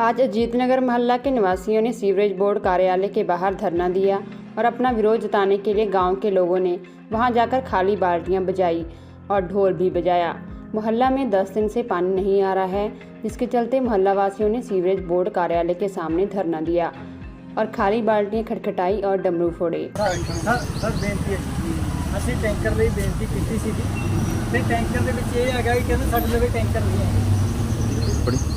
आज अजीतनगर मोहल्ला के निवासियों ने सीवरेज बोर्ड कार्यालय के बाहर धरना दिया और अपना विरोध जताने के लिए गांव के लोगों ने वहां जाकर खाली बाल्टियां बजाई और ढोल भी बजाया मोहल्ला में 10 दिन से पानी नहीं आ रहा है जिसके चलते मोहल्ला वासियों ने सीवरेज बोर्ड कार्यालय के सामने धरना दिया और खाली बाल्टियां खटखटाई और डमरू फोड़े ਸਰ ਸਰ ਬੇਨਤੀ ਹੈ ਅਸੀਂ ਟੈਂਕਰ ਲਈ ਬੇਨਤੀ ਕੀਤੀ ਸੀ ਤੇ ਟੈਂਕਰ ਦੇ ਵਿੱਚ ਇਹ ਹੈਗਾ ਕਿ ਕਹਿੰਦੇ ਸਾਡੇ ਲਵੇ ਟੈਂਕਰ ਨਹੀਂ ਹੈ ਬੜੀ ਇਹ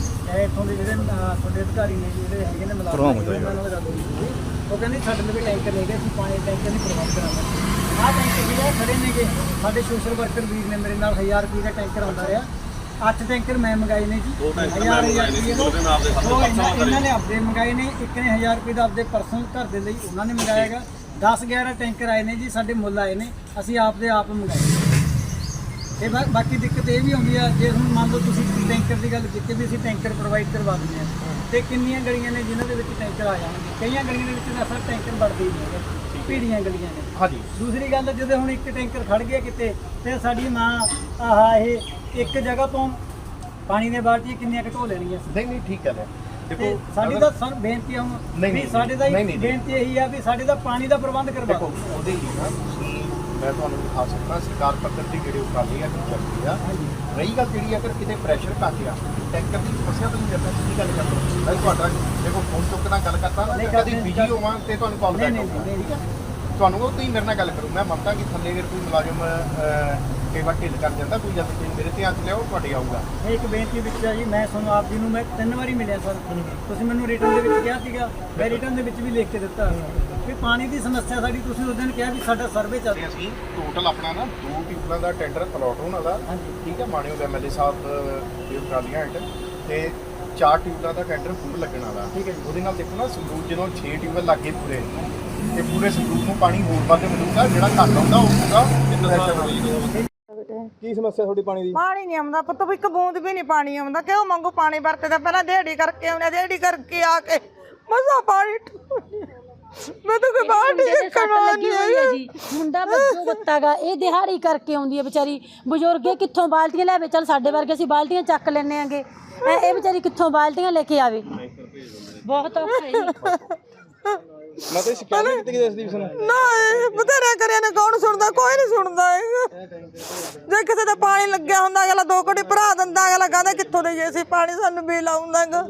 ਇੱਥੋਂ ਦੇ ਜਿਹੜੇ ਤੁਹਾਡੇ ਅਧਿਕਾਰੀ ਨੇ ਜਿਹੜੇ ਹੈਗੇ ਨੇ। ਉਹਨਾਂ ਨਾਲ ਗੱਲ ਹੋਈ ਸੀ। ਉਹ ਕਹਿੰਦੇ ਸਾਡੇ ਲਵੇ ਟੈਂਕਰ ਨਹੀਂ ਅਸੀਂ ਪਾਣੀ ਟੈਂਕਰ ਨਹੀਂ ਪ੍ਰਬੰਧ ਕਰਾਂਗੇ ਆਹ ਟੈਂਕਰ ਜਿਹੜੇ ਖੜੇ ਨੇਗੇ। ਸਾਡੇ ਸੋਸ਼ਲ ਵਰਕਰ ਵੀਰ ਨੇ ਮੇਰੇ ਨਾਲ 1000 ਰੁਪਏ ਦਾ ਟੈਂਕਰ ਆਉਂਦਾ ਰਿਹਾ। ਅੱਠ ਟੈਂਕਰ ਮੈਂ ਮੰਗਾਏ ਨੇ ਜੀ। ਹਜ਼ਾਰ ਹਜ਼ਾਰ ਰੁਪਏ ਦੋ ਇਹਨਾਂ ਇਹਨਾਂ ਨੇ ਆਪਦੇ ਮੰਗਾਏ ਨੇ। ਇੱਕ ਨੇ 1000 ਰੁਪਏ ਦਾ ਆਪਦੇ ਪਰਸਨਲ ਘਰ ਦੇ ਲਈ ਉਹਨਾਂ ਨੇ ਮੰਗਾਇਆਗਾ 10 11 ਟੈਂਕਰ ਆਏ ਨੇ ਜੀ ਸਾਡੇ ਮੁੱਲ ਆਏ ਨੇ। ਅਸੀਂ ਆਪਦੇ ਆਪ ਮੰਗਾਏ। ਤੇ ਬਾ- ਬਾਕੀ ਦਿੱਕਤ ਇਹ ਵੀ ਆਉਂਦੀ ਆ ਜੇ ਹੁਣ ਮੰਨ ਲਓ ਤੁਸੀਂ ਟੈਂਕਰ ਦੀ ਗੱਲ ਕੀਤੀ ਵੀ ਅਸੀਂ ਟੈਂਕਰ ਪ੍ਰੋਵਾਈਡ ਕਰਵਾ ਦਿੰਦੇ ਆ ਤੇ ਕਿੰਨੀਆਂ ਗਲੀਆਂ ਨੇ ਜਿਨ੍ਹਾਂ ਦੇ ਵਿੱਚ ਟੈਂਕਰ ਆ ਜਾਣਗੇ ਕਈਆਂ ਗਲੀਆਂ ਦੇ ਵਿੱਚ ਤਾਂ ਅਸਲ ਟੈਂਕਰ ਵੜਦੇ ਹੀ ਨਹੀਂ ਹੈਗੇ ਭੀੜੀਆਂ ਗਲੀਆਂ ਨੇ। ਹਾਂਜੀ। ਦੂਸਰੀ ਗੱਲ ਜਦੋਂ ਹੁਣ ਇੱਕ ਟੈਂਕਰ ਖੜ ਗਿਆ ਕਿਤੇ ਤੇ ਸਾਡੀ ਮਾਂ ਆਹ ਇਹ ਇੱਕ ਜਗ੍ਹਾ ਤੋਂ ਪਾਣੀ ਦੀਆਂ ਬਾਲਟੀਆਂ ਕਿੰਨੀਆਂ ਘਟੋ ਲੈਣੀਆਂ ਸੀ। ਨਹੀਂ ਨਹੀਂ ਠੀਕ ਹੈ। ਤੇ ਦੇਖੋ ਸਾਡੀ ਤਾਂ ਸਰ ਬੇਨਤੀ ਆ ਹੁਣ ਨਹੀਂ, ਵੀ ਨਹੀਂ, ਸਾਡੇ ਦਾ ਨਹੀਂ, ਨਹੀਂ, ਬੇਨਤੀ ਇਹੀ ਆ ਵੀ ਸਾਡੇ ਦਾ ਪਾਣੀ ਦਾ ਪ੍ਰਬੰਧ ਕਰਵਾ ਦੇਖੋ ਉਹਦੇ ਲਈ ਨਾ ਤੁਸੀਂ ਮੈਂ ਤੁਹਾਨੂੰ ਦਿਖਾ ਸਕਦਾ ਸਰਕਾਰ ਪੱਧਰ ਤੇ ਜਿਹੜੇ ਉਪਰਾਲੇ ਆ ਕਿ ਚੱਲਦੀ ਆ ਰਹੀ ਗੱਲ ਜਿਹੜੀ ਅਗਰ ਕਿਤੇ ਪ੍ਰੈਸ਼ਰ ਘੱਟ ਆ ਟੈਂਕਰ ਦੀ ਸਮੱਸਿਆ ਤੋਂ ਨਾਲ ਸਿੱਧੀ ਗੱਲ ਕਰ ਲਓ ਮੈਂ ਤੁਹਾਡਾ ਦੇਖੋ ਫੋਨ ਚੁੱਕ ਨਾਲ ਗੱਲ ਕਰਦਾ ਨਹੀਂ, ਕਦੀ ਕਰਦੇ- ਬਿਜ਼ੀ ਹੋਵਾਂ ਤੇ ਤੁਹਾਨੂੰ ਕਾਲ ਨਹੀਂ ਬੈਕ ਨਹੀਂ ਨਹੀਂ। ਠੀਕ ਆ? ਤੁਹਾਨੂੰ ਉਹ ਤੁਸੀਂ ਮੇਰੇ ਨਾਲ ਗੱਲ ਕਰੋ। ਮੈਂ ਮੰਨਦਾ ਕਿ ਥੱਲੇ ਅਗਰ ਕੋਈ ਮੁਲਾਜ਼ਮ ਕਈ ਵਾਰ ਢਿੱਲ ਕਰ ਜਾਂਦਾ ਕੋਈ ਜਦ ਤੁਸੀਂ ਮੇਰੇ ਧਿਆਨ ਚ ਲਿਆਓ ਤੁਹਾਡੇ ਆਊਗਾ। ਇਹ ਇੱਕ ਬੇਨਤੀ ਵਿੱਚ ਆ ਜੀ ਮੈਂ ਤੁਹਾਨੂੰ ਆਪ ਜੀ ਨੂੰ ਮੈਂ ਤਿੰਨ ਵਾਰੀ ਮਿਲਿਆ ਸਰ ਤੁਸੀਂ ਮੈਨੂੰ ਰਿਟਰਨ ਦੇ ਵਿੱਚ ਕਿਹਾ ਸੀਗਾ ਮੈਂ ਰਿਟਰਨ ਦੇ ਵਿੱਚ ਵੀ ਲਿਖ ਕੇ ਦਿੱਤਾ। ਵੀ ਪਾਣੀ ਦੀ ਸਮੱਸਿਆ ਸਾਡੀ ਤੁਸੀਂ ਉਸ ਦਿਨ ਕਿਹਾ ਵੀ ਸਾਡਾ ਸਰਵੇ ਚੱਲ ਤੇ ਅਸੀਂ ਟੋਟਲ ਆਪਣਾ ਨਾ ਦੋ ਟਿਊਬਲਾਂ ਦਾ ਟੈਂਡਰ ਅਲਾਟ ਹੋਣ ਵਾਲਾ ਠੀਕ ਹੈ ਮਾਣਯੋਗ ਐਮਐਲਏ ਸਾਹਿਬ ਦੇ ਉਪਰਾਲੀਆਂ ਹੇਠ। ਤੇ ਚਾਰ ਟਿਊਬਲਾਂ ਦਾ ਟੈਂਡਰ ਪੂਰ ਲੱਗਣ ਵਾਲਾ। ਠੀਕ ਹੈ ਜੀ। ਉਹਦੇ ਨਾਲ ਦੇਖੋ ਨਾ ਸੰਗਰੂਰ ਜਦੋਂ 6 ਟਿਊਬਲ ਲੱਗੇ ਪੂਰੇ। ਤੇ ਪੂਰੇ ਸੰਗਰੂਰ ਨੂੰ ਪਾਣੀ ਹੋਰ ਵੱਧ ਮਿਲੂਗਾ ਜਿਹੜਾ ਘੱਟ ਆਉਂਦਾ ਉਹ ਹੋਏਗਾ ਕੀ ਸਮੱਸਿਆ ਤੁਹਾਡੀ ਪਾਣੀ ਦੀ? ਪਾਣੀ ਨਹੀਂ ਆਉਂਦਾ ਪੁੱਤ ਵੀ ਇੱਕ ਬੂੰਦ ਵੀ ਨਹੀਂ ਪਾਣੀ ਆਉਂਦਾ। ਕਿਉਂ ਮੰਗੂ ਪਾਣੀ ਵਰਤਦਾ? ਪਹਿਲਾਂ ਦਿਹਾੜੀ ਕਰਕੇ ਆਉਣਾ ਦਿਹਾੜੀ ਕਰਕੇ ਆ ਕੇ ਮਜ਼ਾ ਪਾਣੀ। ਮੈਂ ਤਾਂ ਕੋਈ ਬਾਹਰ ਨਹੀਂ ਲੱਗੀ ਹੋਈ ਹੈ ਜੀ। ਮੁੰਡਾ ਬੱਜੂ ਬੱਤਾਗਾ ਇਹ ਦਿਹਾੜੀ ਕਰਕੇ ਆਉਂਦੀ ਹੈ ਵਿਚਾਰੀ। ਬਜ਼ੁਰਗ ਇਹ ਕਿੱਥੋਂ ਬਾਲਟੀਆਂ ਲੈ ਆਵੇ? ਚੱਲ ਸਾਡੇ ਵਰਗੇ ਅਸੀਂ ਬਾਲਟੀਆਂ ਚੱਕ ਲੈਨੇ ਆਂਗੇ। ਇਹ ਵਿਚਾਰੀ ਕਿੱਥੋਂ ਬਾਲਟੀਆਂ ਲੈ ਕੇ ਆਵੇ? ਬਹੁਤ ਔਖਾ ਹੈ ਜੀ। ਮੈਂ ਤਾਂ ਸ਼ਿਕਾਇਤ ਨਹੀਂ ਕੀਤੀ ਕਿ ਇਸ ਦੀ ਸੁਣੋ ਨਾ ਇਹ ਬਥੇਰੇ ਕਰਿਆ ਨੇ ਕੌਣ ਸੁਣਦਾ ਕੋਈ ਨਹੀਂ ਸੁਣਦਾ ਹੈਗਾ। ਜੇ ਕਿਸੇ ਦਾ ਪਾਣੀ ਲੱਗਿਆ ਹੁੰਦਾ ਅਗਲਾ ਦੋ ਕੋਟੀ ਭਰਾ ਦਿੰਦਾ ਅਗਲਾ ਕਹਿੰਦਾ ਕਿੱਥੋਂ ਦੇ ਜੇ ਅਸੀਂ ਪਾਣੀ ਸਾਨੂੰ ਬਿੱਲ ਆਉਂਦਾਗਾ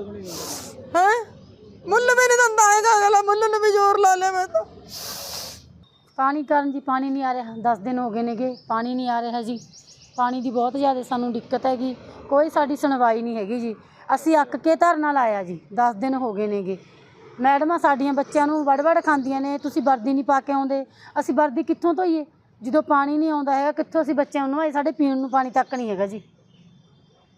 ਹੈ? ਮੁੱਲ ਵੀ ਨਹੀਂ ਦਿੰਦਾ ਹੈਗਾ ਅਗਲਾ ਮੁੱਲ ਨੂੰ ਵੀ ਜ਼ੋਰ ਲਾ ਲੈ ਮੈਂ ਤਾਂ। ਪਾਣੀ ਕਾਰਨ ਜੀ ਪਾਣੀ ਨਹੀਂ ਆ ਰਿਹਾ 10 ਦਿਨ ਹੋ ਗਏ ਨੇਗੇ ਪਾਣੀ ਨਹੀਂ ਆ ਰਿਹਾ ਜੀ। ਪਾਣੀ ਦੀ ਬਹੁਤ ਜ਼ਿਆਦਾ ਸਾਨੂੰ ਦਿੱਕਤ ਹੈਗੀ ਕੋਈ ਸਾਡੀ ਸੁਣਵਾਈ ਨਹੀਂ ਹੈਗੀ ਜੀ। ਅਸੀਂ ਅੱਕ ਕੇ ਧਰਨਾ ਲਾਇਆ ਜੀ 10 ਦਿਨ ਹੋ ਗਏ ਨੇਗੇ। ਮੈਡਮਾਂ ਸਾਡੀਆਂ ਬੱਚਿਆਂ ਨੂੰ ਵੜ-ਵੜ ਖਾਂਦੀਆਂ ਨੇ ਤੁਸੀਂ ਵਰਦੀ ਨਹੀਂ ਪਾ ਕੇ ਆਉਂਦੇ। ਅਸੀਂ ਵਰਦੀ ਕਿੱਥੋਂ ਧੋਈਏ? ਜਦੋਂ ਪਾਣੀ ਨਹੀਂ ਆਉਂਦਾ ਹੈਗਾ ਕਿੱਥੋਂ ਅਸੀਂ ਬੱਚਿਆਂ ਨੂੰ ਨਵਾਏ? ਸਾਡੇ ਪੀਣ ਨੂੰ ਪਾਣੀ ਤੱਕ ਨਹੀਂ ਹੈਗਾ ਜੀ।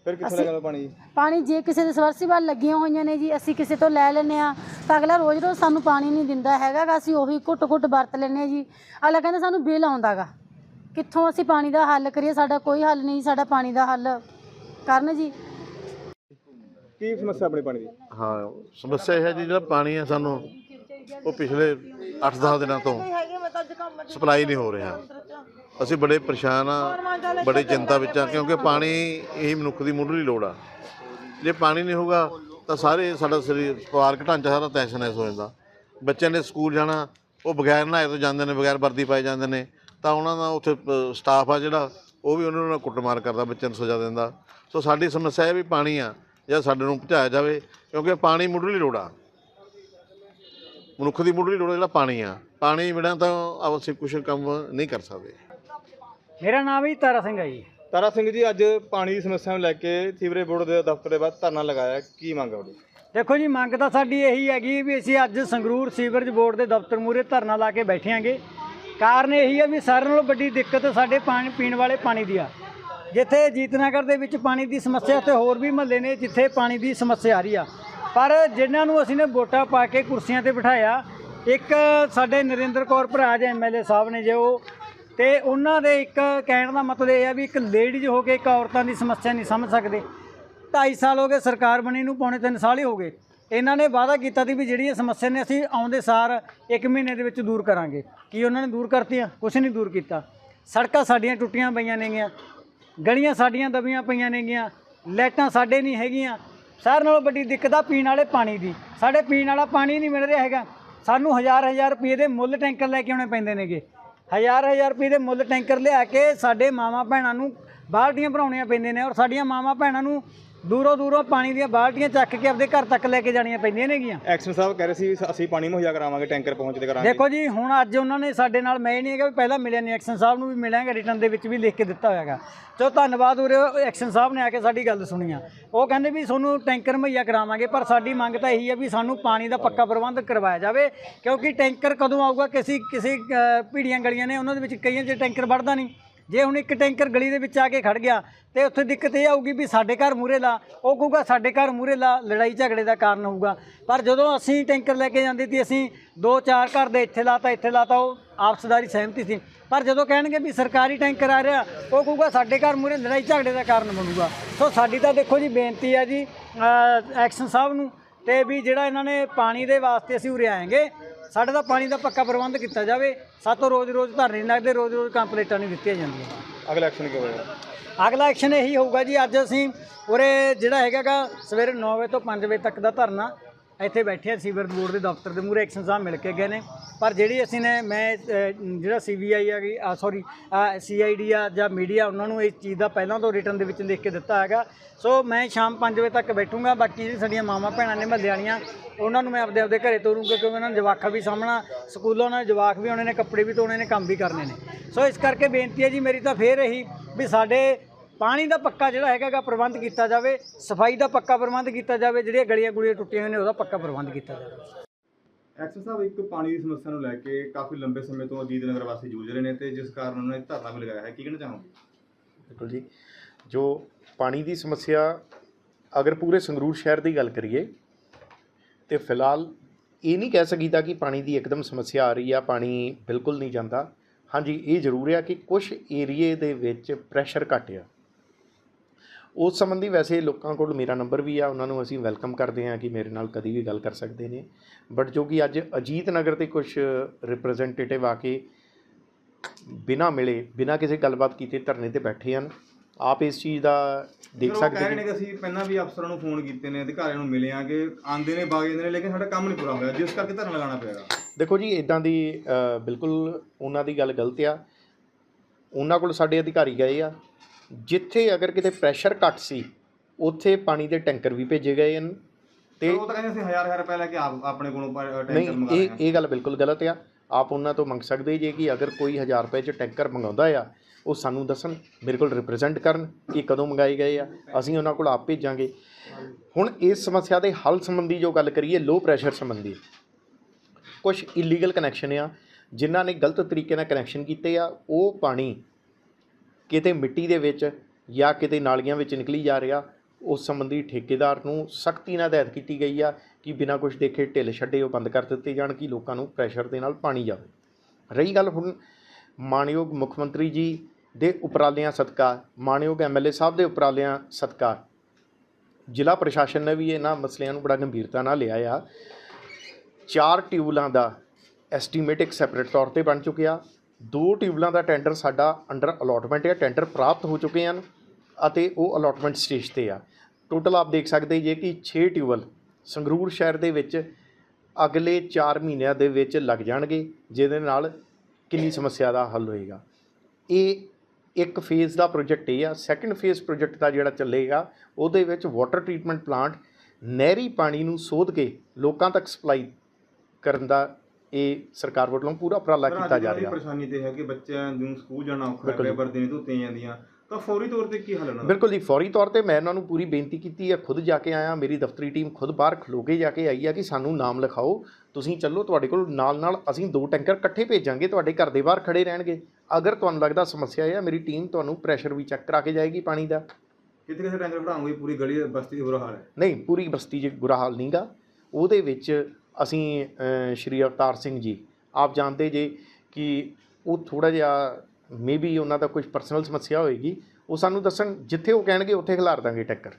ਫਿਰ ਕਿੱਥੋਂ ਲੱਗਾ ਪਾਣੀ? ਜੀ ਪਾਣੀ ਜੇ ਕਿਸੇ ਦੇ ਸਵਰਸੀਬਲ ਲੱਗੀਆਂ ਹੋਈਆਂ ਨੇ ਜੀ ਅਸੀਂ ਕਿਸੇ ਤੋਂ ਲੈ ਲੈਨੇ ਆ ਤਾਂ ਅਗਲਾ ਰੋਜ਼-ਰੋਜ਼ ਸਾਨੂੰ ਪਾਣੀ ਨਹੀਂ ਦਿੰਦਾ ਹੈਗਾ ਗਾ, ਅਸੀਂ ਉਹੀ ਘੁੱਟ-ਘੁੱਟ ਵਰਤ ਲੈਨੇ ਆ ਜੀ। ਅਗਲਾ ਕਹਿੰਦਾ ਸਾਨੂੰ ਬਿੱਲ ਆਉਂਦਾਗਾ ਕਿੱਥੋਂ ਅਸੀਂ ਪਾਣੀ ਦਾ ਹੱਲ ਕਰੀਏ? ਸਾਡਾ ਕੋਈ ਹੱਲ ਨਹੀਂ ਸਾਡਾ ਪਾਣੀ ਦਾ ਹੱਲ ਕਰਨ ਜੀ। ਕੀ ਸਮੱਸਿਆ ਆਪਣੀ ਪਾਣੀ ਦੀ? ਹਾਂ, ਸਮੱਸਿਆ ਇਹ ਹੈ ਜੀ, ਜਿਹੜਾ ਪਾਣੀ ਹੈ ਸਾਨੂੰ ਉਹ ਪਿਛਲੇ 8-10 ਦਿਨਾਂ ਤੋਂ ਸਪਲਾਈ ਨਹੀਂ ਹੋ ਰਿਹਾ। ਅਸੀਂ ਬੜੇ ਪਰੇਸ਼ਾਨ ਆ ਬੜੇ ਚਿੰਤਾ ਵਿੱਚ ਆ ਕਿਉਂਕਿ ਪਾਣੀ ਹੀ ਮਨੁੱਖ ਦੀ ਮੁੱਢਲੀ ਲੋੜ ਆ। ਜੇ ਪਾਣੀ ਨਹੀਂ ਹੋਊਗਾ, ਤਾਂ ਸਾਰੇ ਸਾਡਾ ਸਰੀਰ ਪਰਿਵਾਰਕ ਢਾਂਚਾ ਸਾਰਾ ਤਹਿਸ ਹੋ ਜਾਂਦਾ। ਬੱਚਿਆਂ ਨੇ ਸਕੂਲ ਜਾਣਾ, ਉਹ ਬਗੈਰ ਨਹਾਏ ਤੋਂ ਜਾਂਦੇ ਨੇ, ਬਗੈਰ ਵਰਦੀ ਪਾਏ ਜਾਂਦੇ ਨੇ, ਤਾਂ ਉਹਨਾਂ ਦਾ ਉੱਥੇ ਸਟਾਫ ਆ ਜਿਹੜਾ, ਉਹ ਵੀ ਉਹਨਾਂ ਨੂੰ ਕੁੱਟਮਾਰ ਕਰਦਾ, ਬੱਚਿਆਂ ਨੂੰ ਸਜ਼ਾ ਦਿੰਦਾ। ਸੋ ਸਾਡੀ ਸਮੱਸਿਆ ਇਹ ਵੀ ਪਾਣੀ ਆ ਜਾਂ ਸਾਡੇ ਨੂੰ ਪਹੁੰਚਾਇਆ ਜਾਵੇ ਕਿਉਂਕਿ ਪਾਣੀ ਮੁੱਢਲੀ ਲੋੜ ਆ। ਮਨੁੱਖ ਦੀ ਮੁੱਢਲੀ ਲੋੜ ਜਿਹੜਾ ਪਾਣੀ ਆ। ਪਾਣੀ ਬਿਨਾਂ ਤਾਂ ਅਸੀਂ ਕੁਛ ਕੰਮ ਨਹੀਂ ਕਰ ਸਕਦੇ। ਮੇਰਾ ਨਾਮ ਹੀ ਤਾਰਾ ਸਿੰਘ ਹੈ ਜੀ। ਤਾਰਾ ਸਿੰਘ ਜੀ ਅੱਜ ਪਾਣੀ ਦੀ ਸਮੱਸਿਆ ਨੂੰ ਲੈ ਕੇ ਸੀਵਰੇਜ ਬੋਰਡ ਦੇ ਦਫ਼ਤਰ ਦੇ ਬਾਹਰ ਧਰਨਾ ਲਗਾਇਆ। ਕੀ ਮੰਗ ਹੈ ਤੁਹਾਡੀ? ਦੇਖੋ ਜੀ ਮੰਗ ਤਾਂ ਸਾਡੀ ਇਹੀ ਹੈਗੀ ਵੀ ਅਸੀਂ ਅੱਜ ਸੰਗਰੂਰ ਸੀਵਰੇਜ ਬੋਰਡ ਦੇ ਦਫ਼ਤਰ ਮੂਹਰੇ ਧਰਨਾ ਲਾ ਕੇ ਬੈਠਿਆਂਗੇ ਕਾਰਨ ਇਹੀ ਹੈ ਵੀ ਸਾਰਿਆਂ ਨਾਲੋਂ ਵੱਡੀ ਦਿੱਕਤ ਸਾਡੇ ਪਾਣੀ ਪੀਣ ਵਾਲੇ ਪਾਣੀ ਦੀ ਆ। ਜਿੱਥੇ ਜੀਤਨਗਰ ਦੇ ਵਿੱਚ ਪਾਣੀ ਦੀ ਸਮੱਸਿਆ ਤੇ ਹੋਰ ਵੀ ਮਹੱਲੇ ਨੇ ਜਿੱਥੇ ਪਾਣੀ ਦੀ ਸਮੱਸਿਆ ਆ ਰਹੀ ਆ। ਪਰ ਜਿਨ੍ਹਾਂ ਨੂੰ ਅਸੀਂ ਨੇ ਵੋਟਾਂ ਪਾ ਕੇ ਕੁਰਸੀਆਂ ਤੇ ਬਿਠਾਇਆ, ਇੱਕ ਸਾਡੇ ਨਰਿੰਦਰ ਕੌਰ ਭਰਾ ਜੀ ਐਮਐਲਏ ਸਾਹਿਬ ਨੇ ਜੋ ਤੇ ਉਹਨਾਂ ਦੇ ਇੱਕ ਕਹਿਣ ਦਾ ਮਤਲਬ ਇਹ ਆ ਵੀ ਇੱਕ ਲੇਡੀਜ਼ ਹੋ ਕੇ ਇੱਕ ਔਰਤਾਂ ਦੀ ਸਮੱਸਿਆ ਨਹੀਂ ਸਮਝ ਸਕਦੇ। 2.5 ਸਾਲ ਹੋ ਗਏ ਸਰਕਾਰ ਬਣੀ ਨੂੰ, ਪੌਣੇ 3 ਸਾਲ ਹੀ ਹੋ ਗਏ। ਇਹਨਾਂ ਨੇ ਵਾਅਦਾ ਕੀਤਾ ਸੀ ਵੀ ਜਿਹੜੀਆਂ ਸਮੱਸਿਆ ਨੇ ਅਸੀਂ ਆਉਂਦੇ ਸਾਰ 1 ਮਹੀਨੇ ਦੇ ਵਿੱਚ ਦੂਰ ਕਰਾਂਗੇ। ਕੀ ਉਹਨਾਂ ਨੇ ਦੂਰ ਕਰਤੀਆਂ? ਕੁਛ ਨਹੀਂ ਦੂਰ ਕੀਤਾ। ਸੜਕਾਂ ਸਾਡੀਆਂ ਟੁੱਟੀਆਂ ਪਈਆਂ ਨੇਗੀਆਂ। ਗਲੀਆਂ ਸਾਡੀਆਂ ਦਬੀਆਂ ਪਈਆਂ ਨੇਗੀਆਂ, ਲਾਈਟਾਂ ਸਾਡੇ ਨਹੀਂ ਹੈਗੀਆਂ। ਸਾਰਿਆਂ ਨਾਲੋਂ ਵੱਡੀ ਦਿੱਕਤ ਆ ਪੀਣ ਵਾਲੇ ਪਾਣੀ ਦੀ। ਸਾਡੇ ਪੀਣ ਵਾਲਾ ਪਾਣੀ ਨਹੀਂ ਮਿਲ ਰਿਹਾ ਹੈਗਾ। ਸਾਨੂੰ ਹਜ਼ਾਰ ਹਜ਼ਾਰ ਰੁਪਏ ਦੇ ਮੁੱਲ ਟੈਂਕਰ ਲੈ ਕੇ ਆਉਣੇ ਪੈਂਦੇ ਨੇਗੇ। ਹਜ਼ਾਰ ਹਜ਼ਾਰ ਰੁਪਏ ਦੇ ਮੁੱਲ ਟੈਂਕਰ ਲਿਆ ਕੇ ਸਾਡੇ ਮਾਵਾਂ ਭੈਣਾਂ ਨੂੰ ਬਾਲਟੀਆਂ ਭਰਾਉਣੀਆਂ ਪੈਂਦੀਆਂ ਨੇ ਔਰ ਸਾਡੀਆਂ ਮਾਵਾਂ ਭੈਣਾਂ ਨੂੰ ਦੂਰੋਂ ਦੂਰੋਂ ਪਾਣੀ ਦੀਆਂ ਬਾਲਟੀਆਂ ਚੱਕ ਕੇ ਆਪਦੇ ਘਰ ਤੱਕ ਲੈ ਕੇ ਜਾਣੀਆਂ ਪੈਂਦੀਆਂ ਨੇਗੀਆਂ। ਐਕਸ਼ਨ ਸਾਹਿਬ ਕਹਿ ਰਹੇ ਸੀ ਅਸੀਂ ਪਾਣੀ ਮੁਹੱਈਆ ਕਰਾਵਾਂਗੇ ਟੈਂਕਰ ਪਹੁੰਚਦੇ ਕਰਾਂਗੇ। ਦੇਖੋ ਜੀ ਹੁਣ ਅੱਜ ਉਹਨਾਂ ਨੇ ਸਾਡੇ ਨਾਲ ਮੈਂ ਨਹੀਂ ਹੈਗਾ ਵੀ ਪਹਿਲਾਂ ਮਿਲਿਆ ਨਹੀਂ ਐਕਸ਼ਨ ਸਾਹਿਬ ਨੂੰ ਵੀ ਮਿਲਾਂਗੇ ਰਿਟਰਨ ਦੇ ਵਿੱਚ ਵੀ ਲਿਖ ਕੇ ਦਿੱਤਾ ਹੋਇਆਗਾ। ਚਲੋ ਧੰਨਵਾਦ ਉਰੇ ਐਕਸ਼ਨ ਸਾਹਿਬ ਨੇ ਆ ਕੇ ਸਾਡੀ ਗੱਲ ਸੁਣੀ ਆ। ਉਹ ਕਹਿੰਦੇ ਵੀ ਤੁਹਾਨੂੰ ਟੈਂਕਰ ਮੁਹੱਈਆ ਕਰਾਵਾਂਗੇ ਪਰ ਸਾਡੀ ਮੰਗ ਤਾਂ ਇਹੀ ਹੈ ਵੀ ਸਾਨੂੰ ਪਾਣੀ ਦਾ ਪੱਕਾ ਪ੍ਰਬੰਧ ਕਰਵਾਇਆ ਜਾਵੇ ਕਿਉਂਕਿ ਟੈਂਕਰ ਕਦੋਂ ਆਊਗਾ ਕਿਸੇ ਕਿਸੇ ਅ, ਭੀੜੀਆਂ ਗਲੀਆਂ ਨੇ ਉਹਨਾਂ ਦੇ ਵਿੱਚ ਕਈਆਂ 'ਚ ਟੈਂਕਰ ਵੜਦਾ ਨਹੀਂ। ਜੇ ਹੁਣ ਇੱਕ ਟੈਂਕਰ ਗਲੀ ਦੇ ਵਿੱਚ ਆ ਕੇ ਖੜ ਗਿਆ ਤੇ ਉੱਥੇ ਦਿੱਕਤ ਇਹ ਆਊਗੀ ਵੀ ਸਾਡੇ ਘਰ ਮੂਰੇ ਲਾ, ਉਹ ਕਹੂਗਾ ਸਾਡੇ ਘਰ ਮੂਰੇ ਲਾ, ਲੜਾਈ ਝਗੜੇ ਦਾ ਕਾਰਨ ਹੋਊਗਾ। ਪਰ ਜਦੋਂ ਅਸੀਂ ਟੈਂਕਰ ਲੈ ਕੇ ਜਾਂਦੇ ਸੀ, ਅਸੀਂ ਦੋ ਚਾਰ ਘਰ ਦੇ ਇੱਥੇ ਲਾਤਾ ਇੱਥੇ ਲਾਤਾ, ਉਹ ਆਪਸਦਾਰੀ ਸਹਿਮਤੀ ਸੀ। ਪਰ ਜਦੋਂ ਕਹਿਣਗੇ ਵੀ ਸਰਕਾਰੀ ਟੈਂਕਰ ਆ ਰਿਹਾ, ਉਹ ਕਹੂਗਾ ਸਾਡੇ ਘਰ ਮੂਰੇ ਲੜਾਈ ਝਗੜੇ ਦਾ ਕਾਰਨ ਬਣੂਗਾ। ਸੋ ਸਾਡੀ ਤਾਂ ਦੇਖੋ ਜੀ ਬੇਨਤੀ ਹੈ ਜੀ ਐਕਸ਼ਨ ਸਾਹਿਬ ਨੂੰ ਤੇ ਵੀ ਜਿਹੜਾ ਇਹਨਾਂ ਨੇ ਪਾਣੀ ਦੇ ਵਾਸਤੇ ਅਸੀਂ ਉਰੇ ਆਏਗੇ ਸਾਡੇ ਦਾ ਪਾਣੀ ਦਾ ਪੱਕਾ ਪ੍ਰਬੰਧ ਕੀਤਾ ਜਾਵੇ। ਸਾਤੋਂ ਰੋਜ਼-ਰੋਜ਼ ਧਰਨੇ ਲੱਗਦੇ ਰੋਜ਼-ਰੋਜ਼ ਕੰਪਲੇਂਟਾਂ ਨਹੀਂ ਦਿੱਤੀਆਂ ਜਾਂਦੀਆਂ। ਅਗਲਾ ਐਕਸ਼ਨ ਕੀ ਹੋਵੇਗਾ ਅਗਲਾ ਐਕਸ਼ਨ ਇਹੀ ਹੋਊਗਾ ਜੀ ਅੱਜ ਅਸੀਂ ਉਰੇ ਜਿਹੜਾ ਹੈਗਾਗਾ ਸਵੇਰੇ 9 ਵਜੇ ਤੋਂ 5 ਵਜੇ ਤੱਕ ਦਾ ਧਰਨਾ। ਇੱਥੇ ਬੈਠੇ ਆ ਸੀਵਰ ਬੋਰਡ ਦੇ ਦਫ਼ਤਰ ਦੇ ਮੂਹਰੇ ਐਕਸ਼ਨ ਸਾਹਿਬ ਮਿਲ ਕੇ ਗਏ ਨੇ। ਪਰ ਜਿਹੜੀ ਅਸੀਂ ਨੇ ਮੈਂ ਅ, ਜਿਹੜਾ ਸੀਬੀਆਈ ਆ ਗਈ ਸੌਰੀ ਸੀਆਈਡੀ ਆ ਜਾਂ ਮੀਡੀਆ ਉਹਨਾਂ ਨੂੰ ਇਸ ਚੀਜ਼ ਦਾ ਪਹਿਲਾਂ ਤੋਂ ਰਿਟਰਨ ਦੇ ਵਿੱਚ ਲਿਖ ਕੇ ਦਿੱਤਾ ਹੈਗਾ। ਸੋ ਮੈਂ ਸ਼ਾਮ 5 ਵਜੇ ਤੱਕ ਬੈਠੂੰਗਾ ਬਾਕੀ ਜਿਹੜੀ ਸਾਡੀਆਂ ਮਾਵਾਂ ਭੈਣਾਂ ਨੇ ਮਹੱਲੇ ਵਾਲੀਆਂ ਉਹਨਾਂ ਨੂੰ ਮੈਂ ਆਪਦੇ ਆਪਦੇ ਘਰੇ ਤੋਰੂੰਗਾ ਕਿਉਂਕਿ ਉਹਨਾਂ ਨੂੰ ਜਵਾਕਾਂ ਵੀ ਸਾਹਮਣਾ ਸਕੂਲੋਂ ਉਹਨਾਂ ਦੇ ਜਵਾਕ ਵੀ ਆਉਣੇ ਨੇ ਕੱਪੜੇ ਵੀ ਧੋਣੇ ਨੇ ਕੰਮ ਵੀ ਕਰਨੇ ਨੇ। ਸੋ ਇਸ ਕਰਕੇ ਬੇਨਤੀ ਹੈ ਜੀ ਮੇਰੀ ਤਾਂ ਫੇਰ ਇਹੀ ਵੀ ਸਾਡੇ ਪਾਣੀ ਦਾ ਪੱਕਾ ਜਿਹੜਾ ਹੈਗਾਗਾ ਪ੍ਰਬੰਧ ਕੀਤਾ ਜਾਵੇ ਸਫ਼ਾਈ ਦਾ ਪੱਕਾ ਪ੍ਰਬੰਧ ਕੀਤਾ ਜਾਵੇ ਜਿਹੜੀਆਂ ਗਲੀਆਂ ਗੁਲੀਆਂ ਟੁੱਟੀਆਂ ਹੋਈਆਂ ਨੇ ਉਹਦਾ ਪੱਕਾ ਪ੍ਰਬੰਧ ਕੀਤਾ ਜਾਵੇ। ਐਕਸ਼ਨ ਸਾਹਿਬ ਇੱਕ ਪਾਣੀ ਦੀ ਸਮੱਸਿਆ ਨੂੰ ਲੈ ਕੇ ਕਾਫੀ ਲੰਬੇ ਸਮੇਂ ਤੋਂ ਅਜੀਤ ਨਗਰ ਵਾਸੀ ਜੂਝ ਰਹੇ ਨੇ ਤੇ ਜਿਸ ਕਾਰਨ ਉਹਨਾਂ ਨੇ ਧਰਨਾ ਵੀ ਲਗਾਇਆ ਹੈ ਕੀ ਕਹਿਣਾ ਚਾਹੋਗੇ? ਬਿਲਕੁਲ ਜੀ। ਜੋ ਪਾਣੀ ਦੀ ਸਮੱਸਿਆ ਅਗਰ ਪੂਰੇ ਸੰਗਰੂਰ ਸ਼ਹਿਰ ਦੀ ਗੱਲ ਕਰੀਏ ਤੇ ਫਿਲਹਾਲ ਇਹ ਨਹੀਂ ਕਹਿ ਸਕੀਦਾ ਕਿ ਪਾਣੀ ਦੀ ਇੱਕਦਮ ਸਮੱਸਿਆ ਆ ਰਹੀ ਆ ਪਾਣੀ ਬਿਲਕੁਲ ਨਹੀਂ ਜਾਂਦਾ। ਹਾਂਜੀ ਇਹ ਜ਼ਰੂਰ ਆ ਕਿ ਕੁਝ ਏਰੀਏ ਦੇ ਵਿੱਚ ਪ੍ਰੈਸ਼ਰ ਘੱਟ ਆ। ਉਸ ਸੰਬੰਧੀ ਵੈਸੇ ਲੋਕਾਂ ਕੋਲ ਮੇਰਾ ਨੰਬਰ ਵੀ ਆ ਉਹਨਾਂ ਨੂੰ ਅਸੀਂ ਵੈਲਕਮ ਕਰਦੇ ਹਾਂ ਕਿ ਮੇਰੇ ਨਾਲ ਕਦੀ ਵੀ ਗੱਲ ਕਰ ਸਕਦੇ ਨੇ। ਬਟ ਜੋ ਕਿ ਅੱਜ ਅਜੀਤ ਨਗਰ ਦੇ ਕੁਝ ਰਿਪਰੈਜ਼ੈਂਟੇਟਿਵ ਆ ਕੇ ਬਿਨਾ ਮਿਲੇ ਬਿਨਾ ਕਿਸੇ ਗੱਲਬਾਤ ਕੀਤੇ ਧਰਨੇ ਤੇ ਬੈਠੇ ਹਨ। ਆਪ ਇਸ ਚੀਜ਼ ਦਾ ਦੇਖ ਸਕਦੇ ਨੇ। ਕਿ ਅਸੀਂ ਪਹਿਲਾਂ ਵੀ ਅਫਸਰਾਂ ਨੂੰ ਫੋਨ ਕੀਤੇ ਨੇ ਅਧਿਕਾਰੀਆਂ ਨੂੰ ਮਿਲੇ ਆ ਕਿ ਆਂਦੇ ਨੇ ਬਾਗ ਜਾਂਦੇ ਨੇ ਲੇਕਿਨ ਸਾਡਾ ਕੰਮ ਨਹੀਂ ਪੂਰਾ ਹੋਇਆ। ਜਿਸ ਕਰਕੇ ਧਰਨਾ ਲਗਾਉਣਾ ਪਿਆਗਾ ਦੇਖੋ ਜੀ ਇਦਾਂ ਦੀ ਬਿਲਕੁਲ ਉਹਨਾਂ ਦੀ ਗੱਲ ਗਲਤ ਆ। ਉਹਨਾਂ ਕੋਲ ਸਾਡੇ ਅਧਿਕਾਰੀ ਗਏ ਆ। ਜਿੱਥੇ ਅਗਰ ਕਿਤੇ ਪ੍ਰੈਸ਼ਰ ਘੱਟ ਸੀ ਉੱਥੇ ਪਾਣੀ ਦੇ ਟੈਂਕਰ ਵੀ ਭੇਜੇ ਗਏ ਹਨ ਤੇ ਉਹ ਤਾਂ ਕਹਿੰਦੇ ਅਸੀਂ ਹਜ਼ਾਰ ਹਜ਼ਾਰ ਰੁਪਏ ਲੈ ਕੇ ਆਪ ਆਪਣੇ ਕੋਲੋਂ ਟੈਂਕਰ ਨਹੀਂ ਇਹ ਇਹ ਗੱਲ ਬਿਲਕੁਲ ਗਲਤ ਆ। ਆਪ ਉਹਨਾਂ ਤੋਂ ਮੰਗ ਸਕਦੇ ਜੇ ਕਿ ਅਗਰ ਕੋਈ 1000 ਰੁਪਏ ਚ ਟੈਂਕਰ ਮੰਗਾਉਂਦਾ ਆ ਉਹ ਸਾਨੂੰ ਦੱਸਣ ਮੇਰੇ ਕੋਲ ਰਿਪਰੈਜ਼ੈਂਟ ਕਰਨ ਕਿ ਕਦੋਂ ਮੰਗਾਏ ਗਏ ਆ। ਅਸੀਂ ਉਹਨਾਂ ਕੋਲ ਆਪ ਭੇਜਾਂਗੇ। ਹੁਣ ਇਸ ਸਮੱਸਿਆ ਦੇ ਹੱਲ ਸੰਬੰਧੀ ਜੋ ਗੱਲ ਕਰੀਏ ਲੋ ਪ੍ਰੈਸ਼ਰ ਸੰਬੰਧੀ ਕੁਝ ਇਲੀਗਲ ਕਨੈਕਸ਼ਨ ਆ ਜਿਨ੍ਹਾਂ ਨੇ ਗਲਤ ਤਰੀਕੇ ਨਾਲ ਕਨੈਕਸ਼ਨ ਕੀਤੇ ਆ ਉਹ ਪਾਣੀ ਕਿਤੇ ਮਿੱਟੀ ਦੇ ਵਿੱਚ ਜਾਂ ਕਿਤੇ ਨਾਲੀਆਂ ਵਿੱਚ ਨਿਕਲੀ ਜਾ ਰਿਹਾ, ਉਸ ਸੰਬੰਧੀ ਠੇਕੇਦਾਰ ਨੂੰ ਸਖਤੀ ਨਾਲ ਹਦਾਇਤ ਕੀਤੀ ਗਈ ਆ ਕਿ ਬਿਨਾਂ ਕੁਝ ਦੇਖੇ ਢਿੱਲ ਛੱਡੇ ਉਹ ਬੰਦ ਕਰ ਦਿੱਤੇ ਜਾਣ ਕਿ ਲੋਕਾਂ ਨੂੰ ਪ੍ਰੈਸ਼ਰ ਦੇ ਨਾਲ ਪਾਣੀ ਜਾਵੇ। ਰਹੀ ਗੱਲ ਹੁਣ ਮਾਨਯੋਗ ਮੁੱਖ ਮੰਤਰੀ ਜੀ ਦੇ ਉਪਰਾਲਿਆਂ ਸਦਕਾ ਮਾਨਯੋਗ ਐਮਐਲਏ ਸਾਹਿਬ ਦੇ ਉਪਰਾਲਿਆਂ ਸਦਕਾ। ਜ਼ਿਲ੍ਹਾ ਪ੍ਰਸ਼ਾਸਨ ਨੇ ਵੀ ਇਹਨਾਂ ਮਸਲਿਆਂ ਨੂੰ ਬੜਾ ਗੰਭੀਰਤਾ ਨਾਲ ਲਿਆ ਆ। ਚਾਰ ਟਿਊਬਲਾਂ ਦਾ ਐਸਟੀਮੇਟ ਇੱਕ ਸੈਪਰੇਟ ਤੌਰ ਤੇ ਬਣ ਚੁੱਕਿਆ। ਦੋ ਟਿਊਬਲਾਂ ਦਾ ਟੈਂਡਰ ਸਾਡਾ ਅੰਡਰ ਅਲੋਟਮੈਂਟ ਹੈ ਟੈਂਡਰ ਪ੍ਰਾਪਤ ਹੋ ਚੁੱਕੇ ਹਨ ਅਤੇ ਉਹ ਅਲੋਟਮੈਂਟ ਸਟੇਜ ਤੇ ਆ। ਟੋਟਲ ਆਪ ਦੇਖ ਸਕਦੇ ਜੇ ਕਿ 6 ਟਿਊਬਲ ਸੰਗਰੂਰ ਸ਼ਹਿਰ ਦੇ ਵਿੱਚ ਅਗਲੇ 4 ਮਹੀਨਿਆਂ ਦੇ ਵਿੱਚ ਲੱਗ ਜਾਣਗੇ, ਜਿਹਦੇ ਨਾਲ ਕਿੰਨੀ ਸਮੱਸਿਆ ਦਾ ਹੱਲ ਹੋਏਗਾ। ਇਹ ਇੱਕ ਫੇਜ਼ ਦਾ ਪ੍ਰੋਜੈਕਟ ਇਹ ਆ। ਸੈਕੰਡ ਫੇਜ਼ ਪ੍ਰੋਜੈਕਟ ਦਾ ਜਿਹੜਾ ਚੱਲੇਗਾ, ਉਹਦੇ ਵਿੱਚ ਵਾਟਰ ਟ੍ਰੀਟਮੈਂਟ ਪਲਾਂਟ ਨਹਿਰੀ ਪਾਣੀ ਨੂੰ ਸੋਧ ਕੇ ਲੋਕਾਂ ਤੱਕ ਸਪਲਾਈ ਕਰਨ ਦਾ ਇਹ ਸਰਕਾਰ ਵੱਲੋਂ ਪੂਰਾ ਉਪਰਾਲਾ ਪਰ ਕੀਤਾ ਜਾ ਰਿਹਾ। ਪਰੇਸ਼ਾਨੀ ਤੇ ਹੈ ਕਿ ਬੱਚਿਆਂ ਨੂੰ ਸਕੂਲ ਜਾਣਾ ਔਖਾ ਹੈ। ਵਰਦੀ ਨਹੀਂ ਧੋਤੀਆਂ ਜਾਂਦੀਆਂ। ਤਾਂ ਫੌਰੀ ਤੌਰ ਤੇ ਕੀ ਹੱਲ ਦਾ? ਬਿਲਕੁਲ ਜੀ ਫੌਰੀ ਤੌਰ ਤੇ ਮੈਂ ਇਹਨਾਂ ਨੂੰ ਪੂਰੀ ਬੇਨਤੀ ਕੀਤੀ ਹੈ ਖੁਦ ਜਾ ਕੇ ਆਇਆ ਮੇਰੀ ਦਫ਼ਤਰੀ ਟੀਮ ਖੁਦ ਬਾਹਰ ਖਲੋ ਕੇ ਜਾ ਕੇ ਆਈ ਆ ਕਿ ਸਾਨੂੰ ਨਾਮ ਲਿਖਾਓ ਤੁਸੀਂ ਚੱਲੋ ਤੁਹਾਡੇ ਕੋਲ ਨਾਲ ਨਾਲ ਅਸੀਂ ਦੋ ਟੈਂਕਰ ਇਕੱਠੇ ਭੇਜਾਂਗੇ ਤੁਹਾਡੇ ਘਰ ਦੇ ਬਾਹਰ ਖੜੇ ਰਹਿਣਗੇ। ਅਗਰ ਤੁਹਾਨੂੰ ਲੱਗਦਾ ਸਮੱਸਿਆ ਹੈ ਮੇਰੀ ਟੀਮ ਤੁਹਾਨੂੰ ਪ੍ਰੈਸ਼ਰ ਵੀ ਚੈੱਕ ਕਰਾ ਕੇ ਜਾਏਗੀ ਪਾਣੀ ਦਾ। ਕਿਤੇ ਕਿਤੇ ਟੈਂਕਰ ਖੜਾਉਂਗੇ ਪੂਰੀ ਗਲੀ ਬਸਤੀ ਦਾ ਬੁਰਾ ਹਾਲ ਹੈ। ਨਹੀਂ ਪੂਰੀ ਬਸਤੀ 'ਚ ਬੁਰਾ ਹਾਲ ਨਹੀਂਗਾ। ਉਹਦੇ ਵਿੱਚ ਅਸੀਂ ਸ਼੍ਰੀ ਅਵਤਾਰ ਸਿੰਘ ਜੀ, ਆਪ ਜਾਣਦੇ ਜੇ ਕਿ ਉਹ ਥੋੜਾ ਜਿਹਾ ਮੇਬੀ ਉਹਨਾਂ ਦਾ ਕੁਝ ਪਰਸਨਲ ਸਮੱਸਿਆ ਹੋਏਗੀ, ਉਹ ਸਾਨੂੰ ਦੱਸਣ ਜਿੱਥੇ ਉਹ ਕਹਿਣਗੇ, ਉੱਥੇ ਖਿਲਾਰ ਦਾਂਗੇ ਟੱਕਰ।